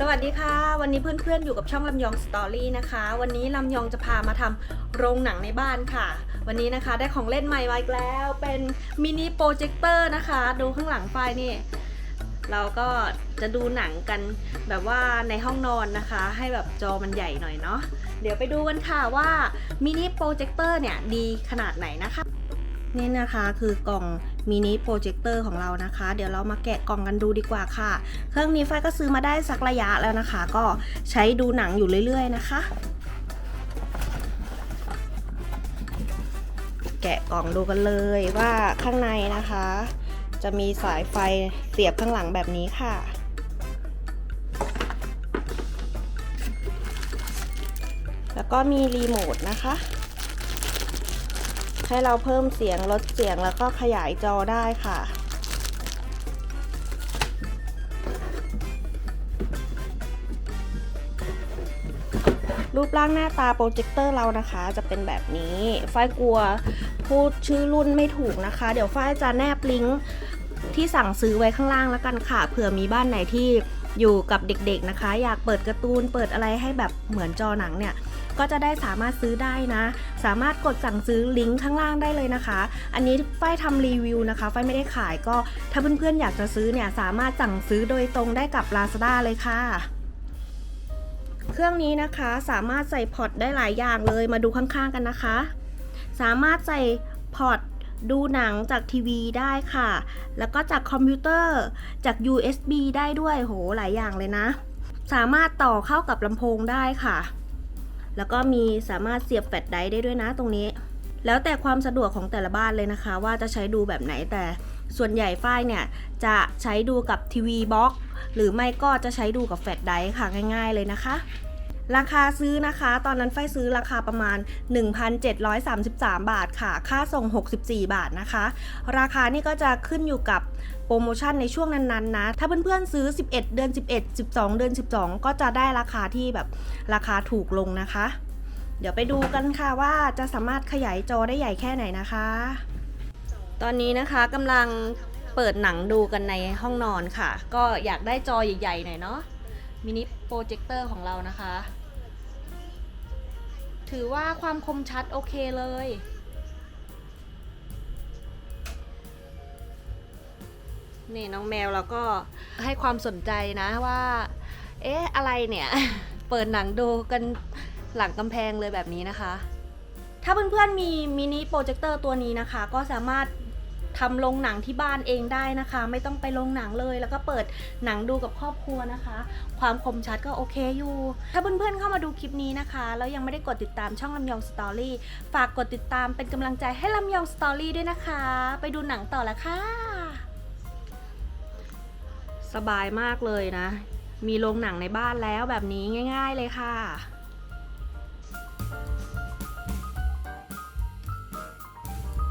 สวัสดีค่ะ วันนี้เพื่อนๆอยู่กับช่องลำยองสตอรี่นะคะ วันนี้ลำยองจะพามาทำโรงหนังในบ้านค่ะ วันนี้นะคะได้ของเล่นใหม่มาอีกแล้ว เป็นมินิโปรเจคเตอร์นะคะ ดูข้างหลังไฟนี่ เราก็จะดูหนังกันแบบว่าในห้องนอนนะคะ ให้แบบจอมันใหญ่หน่อยเนาะเดี๋ยวไปดูกันค่ะว่ามินิโปรเจคเตอร์เนี่ยดีขนาดไหนนะคะ นี่นะคะคือกล่องมินิโปรเจคเตอร์ของเรานะคะ เดี๋ยวเรามาแกะกล่องกันดูดีกว่าค่ะ เครื่องนี้ไฟก็ซื้อมาได้สักระยะแล้วนะคะ ก็ใช้ดูหนังอยู่เรื่อยๆนะคะ แกะกล่องดูกันเลยว่าข้างในนะคะ จะมีสายไฟเสียบข้างหลังแบบนี้ค่ะแล้วก็มีรีโมทนะคะ ให้เราเพิ่มเสียงลดเสียงแล้วก็ขยายจอได้ค่ะ รูปร่างหน้าตาโปรเจคเตอร์เรานะคะ จะเป็นแบบนี้ฝ้ายกลัวพูดชื่อรุ่นไม่ถูกนะคะ เดี๋ยวฝ้ายจะแนบลิงก์ที่สั่งซื้อไว้ข้างล่างแล้วกันค่ะ เผื่อมีบ้านไหนที่อยู่กับเด็กๆนะคะ อยากเปิดการ์ตูนเปิดอะไรให้แบบเหมือนจอหนังเนี่ย ก็จะได้สามารถซื้อได้นะ สามารถกดสั่งซื้อลิงก์ข้างล่างได้เลยนะคะ อันนี้ฝ้ายทำรีวิวนะคะฝ้ายไม่ได้ขายก็ถ้าเพื่อนๆอยากจะซื้อเนี่ยสามารถสั่งซื้อโดยตรงได้กับ Lazada เลยค่ะเครื่องนี้นะคะสามารถใส่พอร์ตได้หลายอย่างเลยมาดูข้างๆกันนะคะ สามารถใส่พอร์ตดูหนังจากทีวีได้ค่ะ แล้วก็จากคอมพิวเตอร์จาก USB ได้ด้วยโหหลายอย่างเลยนะ สามารถต่อเข้ากับลำโพงได้ค่ะ แล้วก็มีสามารถเสียบแฟลชไดรฟ์ได้ด้วยนะตรงนี้ แล้วแต่ความสะดวกของแต่ละบ้านเลยนะคะ ว่าจะใช้ดูแบบไหนแต่ส่วนใหญ่ฝ้ายเนี่ย จะใช้ดูกับทีวีบ็อก หรือไม่ก็จะใช้ดูกับแฟลชไดรฟ์ค่ะง่าย ๆเลยนะคะ ราคาซื้อนะคะ ตอนนั้นไฟซื้อราคาประมาณ 1,733 บาทค่ะ ค่าส่ง 64 บาทนะคะ ราคานี่ก็จะขึ้นอยู่กับโปรโมชั่นในช่วงนั้นๆนะ ถ้าเพื่อนๆซื้อ 11 เดือน 11 12 เดือน 12 ก็จะได้ราคาที่แบบราคาถูกลงนะคะ เดี๋ยวไปดูกันค่ะว่าจะสามารถขยายจอได้ใหญ่แค่ไหนนะคะ ตอนนี้นะคะกำลังเปิดหนังดูกันในห้องนอนค่ะ ก็อยากได้จอใหญ่ๆหน่อยเนาะ มินิโปรเจคเตอร์ของเรานะคะ ถือว่าความคมชัดโอเคเลย นี่น้องแมวเราก็ให้ความสนใจนะว่า เอ๊ะ อะไรเนี่ย เปิดหนังดูกันหลังกำแพงเลยแบบนี้นะคะ ถ้าเพื่อนๆมีมินิโปรเจคเตอร์ตัวนี้นะคะ ก็สามารถ ทำโรงหนังที่บ้านเองได้นะคะ ไม่ต้องไปโรงหนังเลย แล้วก็เปิดหนังดูกับครอบครัวนะคะ ความคมชัดก็โอเคอยู่ ถ้าเพื่อนๆเข้ามาดูคลิปนี้นะคะ แล้วยังไม่ได้กดติดตามช่องลำยองสตอรี่ฝากกดติดตามเป็นกำลังใจให้ลำยองสตอรี่ด้วยนะคะ ไปดูหนังต่อละค่ะ สบายมากเลยนะ มีโรงหนังในบ้านแล้วแบบนี้ง่าย ๆเลยค่ะ